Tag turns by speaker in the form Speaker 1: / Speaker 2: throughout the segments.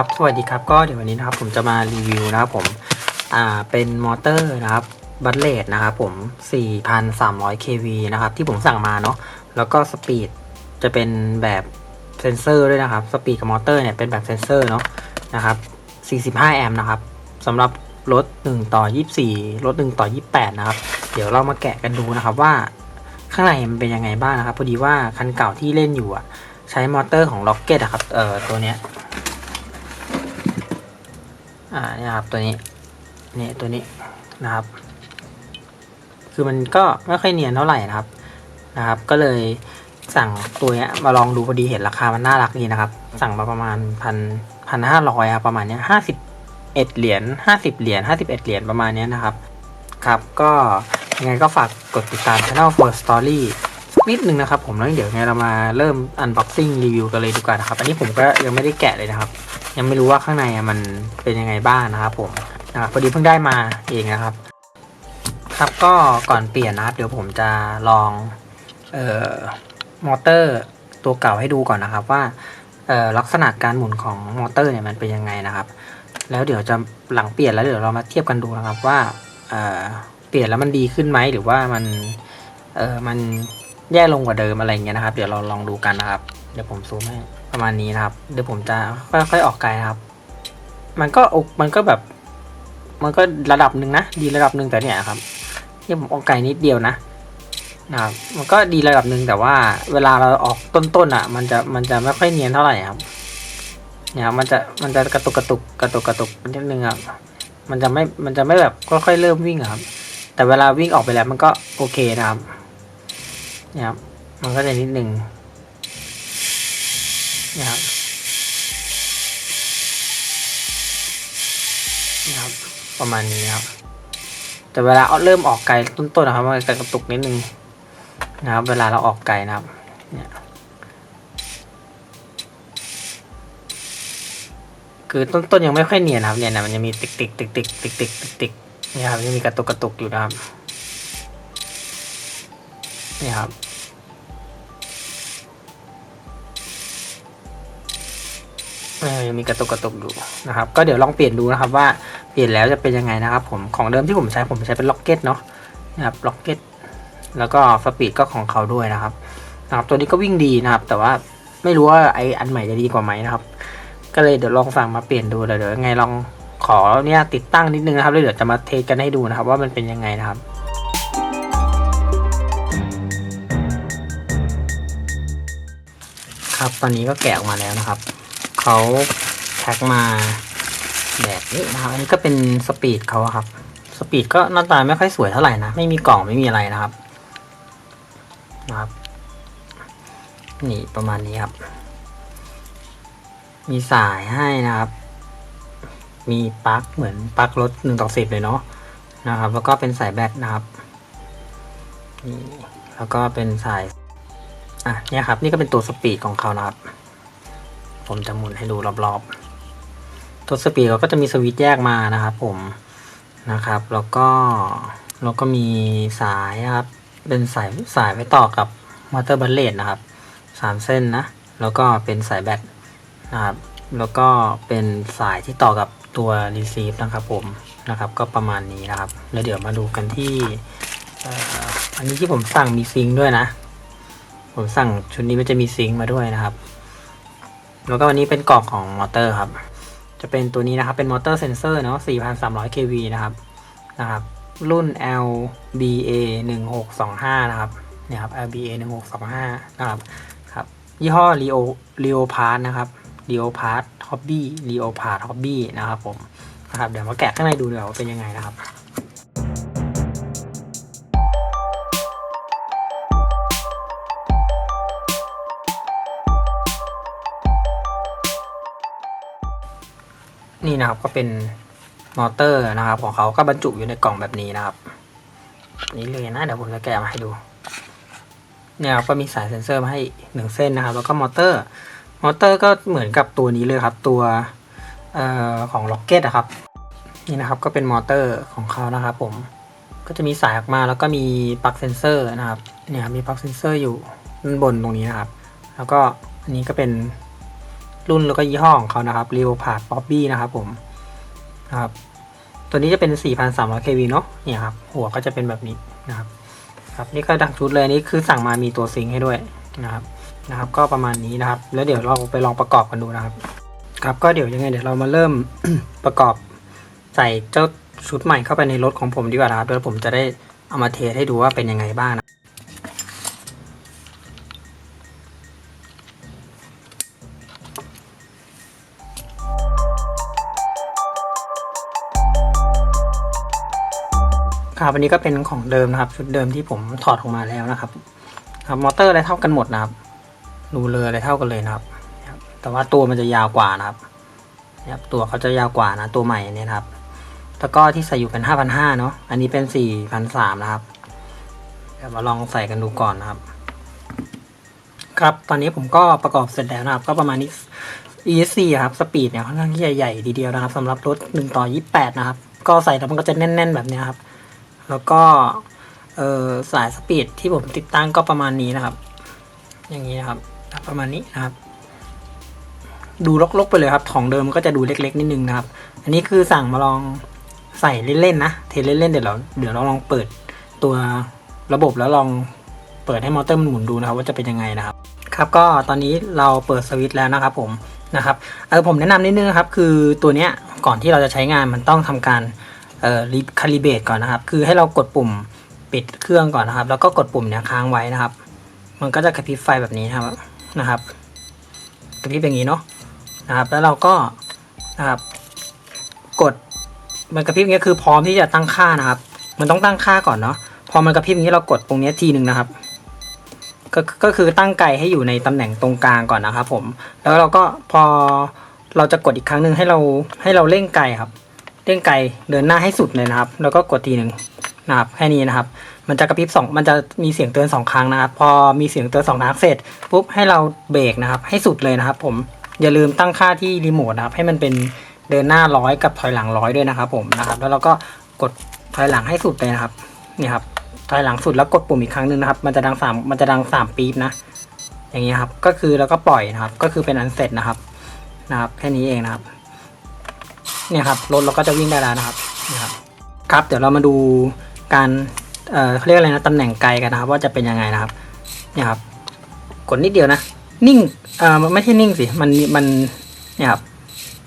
Speaker 1: ครับ สวัสดีครับ ก็เดี๋ยววันนี้นะครับผมจะมารีวิวนะครับผม อ่า เป็นมอเตอร์นะครับ บัตเลดนะครับผม 4,300 kV นะครับ ที่ผมสั่งมาเนาะ แล้วก็สปีดจะเป็นแบบเซนเซอร์ด้วยนะครับ สปีดกับมอเตอร์เนี่ยเป็นแบบเซนเซอร์เนาะ นะครับ 45 แอมป์นะครับสำหรับรถ 1 ต่อ 24 รถ 1 ต่อ 28 นะครับ เดี๋ยวเรามาแกะกันดูนะครับว่าข้างในมันเป็นยังไงบ้างนะครับ พอดีว่าคันเก่าที่เล่นอยู่อะใช้มอเตอร์ของ Rocket อะครับ เอ่อ ตัวเนี้ย อ่าเนี่ยครับตัวนี้เนี่ยตัวนี้นะครับ คือมันก็ไม่ค่อยเนียนเท่าไหร่นะครับนะครับ ก็เลยสั่งตัวนี้มาลองดูพอดีเห็นราคามันน่ารักดีนะครับ สั่งมาประมาณพันพันห้าร้อยครับประมาณเนี้ยห้าสิบเอ็ดเหรียญห้าสิบเหรียญห้าสิบเอ็ดเหรียญประมาณเนี้ยนะครับ ครับก็ยังไงก็ฝากกดติดตาม channel for story นิดนึงนะครับผมแล้วเดี๋ยวไงเรามาเริ่ม unboxing รีวิวกันเลยดีกว่านะครับ อันนี้ผมก็ยังไม่ได้แกะเลยนะครับ ยังไม่รู้ว่าข้างในมันเป็นยังไงบ้างนะครับผมนะครับพอดีเพิ่งได้มาเองนะครับ ครับก็ก่อนเปลี่ยนนะครับ เดี๋ยวผมจะลองเอ่อมอเตอร์ตัวเก่าให้ดูก่อนนะครับว่าเอ่อลักษณะการหมุนของมอเตอร์เนี่ยมันเป็นยังไงนะครับ แล้วเดี๋ยวจะหลังเปลี่ยนแล้วเดี๋ยวเรามาเทียบกันดูนะครับว่าเอ่อเปลี่ยนแล้วมันดีขึ้นไหมหรือว่ามันเออมัน แย่ลงกว่าเดิมอะไรเงี้ยนะครับ เดี๋ยวเราลองดูกันนะครับ เดี๋ยวผมซูมให้ประมาณนี้นะครับ เดี๋ยวผมจะค่อยๆออกไกลนะครับ มันก็อกมันก็แบบ มันก็ระดับหนึ่งนะ ดีระดับหนึ่งแต่เนี่ยครับเนี่ยผมออกไกลนิดเดียวนะนะครับ มันก็ดีระดับหนึ่งแต่ว่า เวลาเราออกต้นๆอะ มันจะมันจะไม่ค่อยเนียนเท่าไหร่ครับ เนี่ยครับมันจะมันจะกระตุกกระตุกกระตุกกระตุกนิดนึงครับ มันจะไม่มันจะไม่แบบค่อยๆเริ่มวิ่งครับ แต่เวลาวิ่งออกไปแล้วมันก็โอเคนะครับ นะครับมันก็จะนิดหนึ่งนะครับนะครับ ประมาณนี้ครับ แต่เวลาเริ่มออกไก่ต้นๆนะครับมันจะกระตุกนิดหนึ่งนะครับ เวลาเราออกไก่นะครับเนี่ยคือต้นๆยังไม่ค่อยเนียนครับเนี่ยนะมันจะมีติ๊กติ๊กติ๊กติ๊กติ๊กติ๊กติ๊กนะครับยังมีกระตุกกระตุกอยู่นะครับ นี่ครับออยังมีกระตุกกระตุกอยู่นะครับ ก็เดี๋ยวลองเปลี่ยนดูนะครับว่าเปลี่ยนแล้วจะเป็นยังไงนะครับ ผมของเดิมที่ผมใช้ผมใช้เป็นล็อกเก็ตเนาะนะครับล็อกเก็ตแล้วก็สปีดก็ของเขาด้วยนะครับนะครับ ตัวนี้ก็วิ่งดีนะครับ แต่ว่าไม่รู้ว่าไออันใหม่จะดีกว่าไหมนะครับ ก็เลยเดี๋ยวลองสั่งมาเปลี่ยนดูเดี๋ยวยังไงลองขอเนี่ยติดตั้งนิดนึงนะครับแล้วเดี๋ยวจะมาเทสกันให้ดูนะครับ ว่ามันเป็นยังไงนะครับ ครับ ตอนนี้ก็แกะออกมาแล้วนะครับเขาแพ็คมาแบบนี้นะครับ อันนี้ก็เป็นสปีดเขาครับ สปีดก็หน้าตาไม่ค่อยสวยเท่าไหร่นะ ไม่มีกล่องไม่มีอะไรนะครับ นะครับ นี่ประมาณนี้ครับ มีสายให้นะครับ มีปลั๊กเหมือนปลั๊กรถหนึ่งต่อสิบเลยเนาะนะครับ แล้วก็เป็นสายแบตนะครับนี่แล้วก็เป็นสาย อะเนี่ยครับ นี่ก็เป็นตัวสปีดของเขานะครับ ผมจะหมุนให้ดูรอบๆ ตัวสปีดเขาก็จะมีสวิตช์แยกมานะครับ ผมนะครับ แล้วก็แล้วก็มีสายครับ เป็นสายสายไว้ต่อกับมอเตอร์บัลเลตนะครับสามเส้นนะ แล้วก็เป็นสายแบตนะครับ แล้วก็เป็นสายที่ต่อกับตัว receive นะครับผมนะครับ ก็ประมาณนี้นะครับ แล้วเดี๋ยวมาดูกันที่อันนี้ที่ผมสั่งมีซิงด้วยนะ ผมสั่งชุดนี้มันจะมีซิงค์มาด้วยนะครับ แล้วก็วันนี้เป็นกล่องของมอเตอร์ครับ จะเป็นตัวนี้นะครับ เป็นมอเตอร์เซนเซอร์เนาะ 4,300 kV นะครับ นะครับ รุ่น LBA 1625นะครับ เนี่ยครับ LBA 1625นะครับ ครับ ยี่ห้อ Leo Leo Part นะครับ Leo Part Hobby Leo Part Hobby นะครับผม นะครับ เดี๋ยวมาแกะข้างในดูเดี๋ยวาเป็นยังไงนะครับ นี่นะครับก็เป็นมอเตอร์นะครับ ของเขาก็บรรจุอยู่ในกล่องแบบนี้นะครับ นี่เลยนะเดี๋ยวผมจะแกะมาให้ดูเนี่ยครับก็มีสายเซ็นเซอร์มาให้หนึ่งเส้นนะครับ แล้วก็มอเตอร์ มอเตอร์ก็เหมือนกับตัวนี้เลยครับ ตัวออของล็อกเก็ตนะครับ นี่นะครับก็เป็นมอเตอร์ของเขานะครับ ผมก็จะมีสายออกมาแล้วก็มีปลั๊กเซนเซอร์นะครับเนี่ยมีปลั๊กเซนเซอร์อยู่ด้านบนตรงนี้นะครับ แล้วก็อันนี้ก็เป็น รุ่นแล้วก็ยี่ห้อของเขานะครับ r e o p a r d Bobby นะครับผมนะครับ ตัวนี้จะเป็น 4,300 kV เนาะเนี่ยครับ หัวก็จะเป็นแบบนี้นะครับครับนี่ก็ดังชุดเลยนี่คือสั่งมามีตัวซิงค์ให้ด้วยนะครับนะครับ ก็ประมาณนี้นะครับ แล้วเดี๋ยวเราไปลองประกอบกันดูนะครับ ครับก็เดี๋ยวยังไงเดี๋ยวเรามาเริ่มประกอบใส่เจ้าชุดใหม่เข้าไปในรถของผมดีกว่านะครับแล้วผมจะได้เอามาเทสให้ดูว่าเป็นยังไงบ้างนะ ครับอันนี้ก็เป็นของเดิมนะครับ ชุดเดิมที่ผมถอดออกมาแล้วนะครับ ครับมอเตอร์อะไรเท่ากันหมดนะครับรูเรืออะไรเท่ากันเลยนะครับ แต่ว่าตัวมันจะยาวกว่านะครับนะครับ ตัวเขาจะยาวกว่านะ ตัวใหม่อันนี้นะครับแล้วก็ที่ใส่อยู่เป็นห้าพันห้าเนาะอันนี้เป็นสี่พันสามนะครับเดี๋ยวมาลองใส่กันดูก่อนนะครับ ครับตอนนี้ผมก็ประกอบเสร็จแล้วนะครับ ก็ประมาณนี้ ESC ครับสปีดเนี่ยค่อนข้างที่จะใหญ่ทีเดียวนะครับสำหรับรถ1ต่อ28นะครับ ก็ใส่แล้วมันก็จะแน่น ๆ แบบนี้ครับ แล้วก็เออสายสปีดที่ผมติดตั้งก็ประมาณนี้นะครับ อย่างนี้นะครับ ประมาณนี้นะครับ ดูลกๆไปเลยครับ ของเดิมมันก็จะดูเล็ก ๆ นิดนึงนะครับ อันนี้คือสั่งมาลองใส่เล่นๆนะเทเล่นๆเดี๋ยวเราเดี๋ยวเราลองเปิดตัวระบบแล้วลองเปิดให้มอเตอร์มันหมุนดูนะครับ ว่าจะเป็นยังไงนะครับ ครับก็ตอนนี้เราเปิดสวิตช์แล้วนะครับ ผมนะครับเออผมแนะนำนิดนึงนะครับ คือตัวเนี้ยก่อนที่เราจะใช้งานมันต้องทำการ เอ่อคาลิเบตก่อนนะครับ คือให้เรากดปุ่มปิดเครื่องก่อนนะครับ แล้วก็กดปุ่มเนี้ยค้างไว้นะครับ มันก็จะกระพริบไฟแบบนี้นะครับนะครับกระพริบอย่างนี้เนาะนะครับ แล้วเราก็นะครับกดมันกระพริบอย่างนี้ยคือพร้อมที่จะตั้งค่านะครับ มันต้องตั้งค่าก่อนเนาะพอมันกระพริบอย่างนี้เรากดตรงเนี้ยทีหนึ่งนะครับก็ก็คือตั้งไกให้อยู่ในตำแหน่งตรงกลางก่อนนะครับผม แล้วเราก็พอเราจะกดอีกครั้งหนึ่งให้เราให้เราเร่งไกครับ เร่งไกเดินหน้าให้สุดเลยนะครับ แล้วก็กดทีหนึ่งนะครับแค่นี้นะครับ มันจะกระพริบสองมันจะมีเสียงเตือนสองครั้งนะครับ พอมีเสียงเตือนสองครั้งเสร็จปุ๊บให้เราเบรกนะครับ ให้สุดเลยนะครับ ผมอย่าลืมตั้งค่าที่รีโมทนะครับ ให้มันเป็นเดินหน้าร้อยกับถอยหลังร้อยด้วยนะครับ ผมนะครับ แล้วเราก็กดถอยหลังให้สุดเลยนะครับนี่ครับถอยหลังสุดแล้วกดปุ่มอีกครั้งหนึ่งนะครับ มันจะดังสามมันจะดังสามปี๊บนะ อย่างนี้ยครับ ก็คือแล้วก็ปล่อยนะครับ ก็คือเป็นอันเสร็จนะครับ นะครับ แค่นี้เองนะครับ เนี่ยครับรถเราก็จะวิ่งได้แล้วนะครับนะครับ ครับ เดี๋ยวเรามาดูการเอ่อเขาเรียกอะไรนะตำแหน่งไกลกันนะครับ ว่าจะเป็นยังไงนะครับ เนี่ยครับ กดนิดเดียวนะ นิ่งเอ่อไม่ใช่นิ่งสิมันมันเนี่ยครับ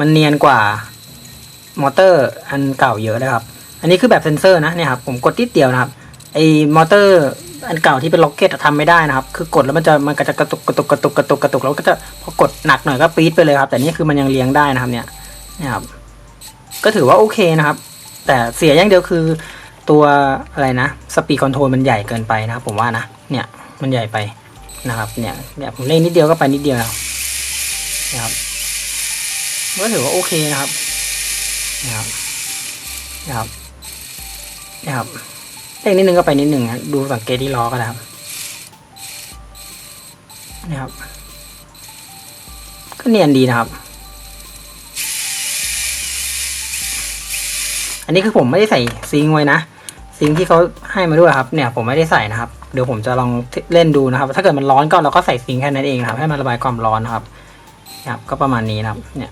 Speaker 1: มันเนียนกว่ามอเตอร์อันเก่าเยอะเลยครับ อันนี้คือแบบเซนเซอร์นะเนี่ยครับผมกดนิดเดียวนะครับไอ้มอเตอร์อันเก่าที่เป็นล็อกเก็ตอะทำไม่ได้นะครับ คือกดแล้วมันจะมันก็จะกระตุกกระตุกกระตุกกระตุกกระตุกแล้วก็จะพอกดหนักหน่อยก็ปี๊ดไปเลยครับ แต่นี่คือมันยังเลี้ยงได้นะครับเนี่ยนี่ยครับ ก็ถือว่าโอเคนะครับ แต่เสียอย่างเดียวคือตัวอะไรนะสปีดคอนโทรลมันใหญ่เกินไปนะครับผมว่านะ เนี่ยมันใหญ่ไปนะครับ เนี่ยเนี่ยผมเล่นนิดเดียวก็ไปนิดเดียวนะครับนะครับก็ถือว่าโอเคนะครับนะครับนะครับนะครับเล็กนิดนึงก็ไปนิดนึงฮะดูสังเกตที่ล้อก็ได้ครับนี่ครับก็เนียนดีนะครับ นนี้คือผมไม่ได้ใส่ซิงไว้นะ ซิงที่เขาให้มาด้วยครับ เนี่ยผมไม่ได้ใส่นะครับ เดี๋ยวผมจะลองเล่นดูนะครับ ถ้าเกิดมันร้อนก็เราก็ใส่ซิงแค่นั้นเองครับ ให้มันระบายความร้อนนะครับนะครับ ก็ประมาณนี้นะครับ เนี่ย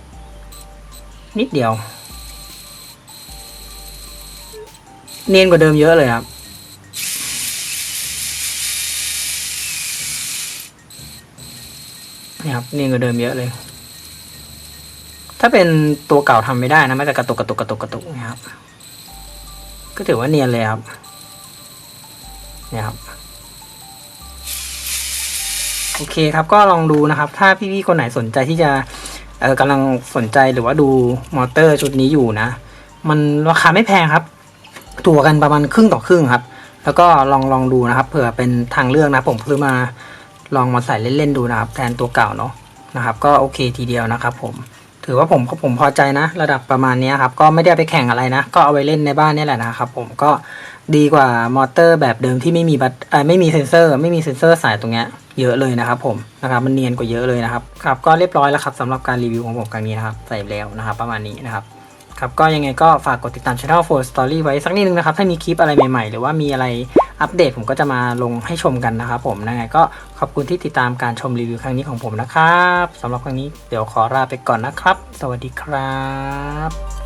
Speaker 1: นิดเดียว เนียนกว่าเดิมเยอะเลยครับนี่ครับเนียนกว่าเดิมเยอะเลย ถ้าเป็นตัวเก่าทำไม่ได้นะมันจะกระตุกกระตุกกระตุกกระตุกนะครับ ก็ถือว่าเนียนเลยครับ เนี่ยครับ โอเคครับก็ลองดูนะครับ ถ้าพี่ๆคนไหนสนใจที่จะเออกำลังสนใจหรือว่าดูมอเตอร์ชุดนี้อยู่นะ มันราคาไม่แพงครับ ตัวกันประมาณครึ่งต่อครึ่งครับ แล้วก็ลองลองดูนะครับ เผื่อเป็นทางเลือกนะผมซื้อมาลองมาใส่เล่นๆดูนะครับ แทนตัวเก่าเนาะนะครับ ก็โอเคทีเดียวนะครับผม ถือว่าผมผมพอใจนะ ระดับประมาณนี้ครับ ก็ไม่ได้ไปแข่งอะไรนะ ก็เอาไว้เล่นในบ้านนี่แหละนะครับผมก็ดีกว่ามอเตอร์แบบเดิมที่ไม่มีบัตไม่มีเซ็นเซอร์ ไม่มีเซ็นเซอร์สายตรงเนี้ยเยอะเลยนะครับผมนะครับมันเนียนกว่าเยอะเลยนะครับครับก็เรียบร้อยแล้วครับสำหรับการรีวิวของผมครั้งนี้นะครับใส่แล้วนะครับ ประมาณนี้นะครับ ครับก็ยังไงก็ฝากกดติดตามช่องโฟร์สตอรี่ไว้สักนิดนึงนะครับ ถ้ามีคลิปอะไรใหม่ๆ หรือว่ามีอะไรอัปเดตผมก็จะมาลงให้ชมกันนะครับผมยังไงก็ขอบคุณที่ติดตามการชมรีวิวครั้งนี้ของผมนะครับสำหรับครั้งนี้เดี๋ยวขอลาไปก่อนนะครับ สวัสดีครับ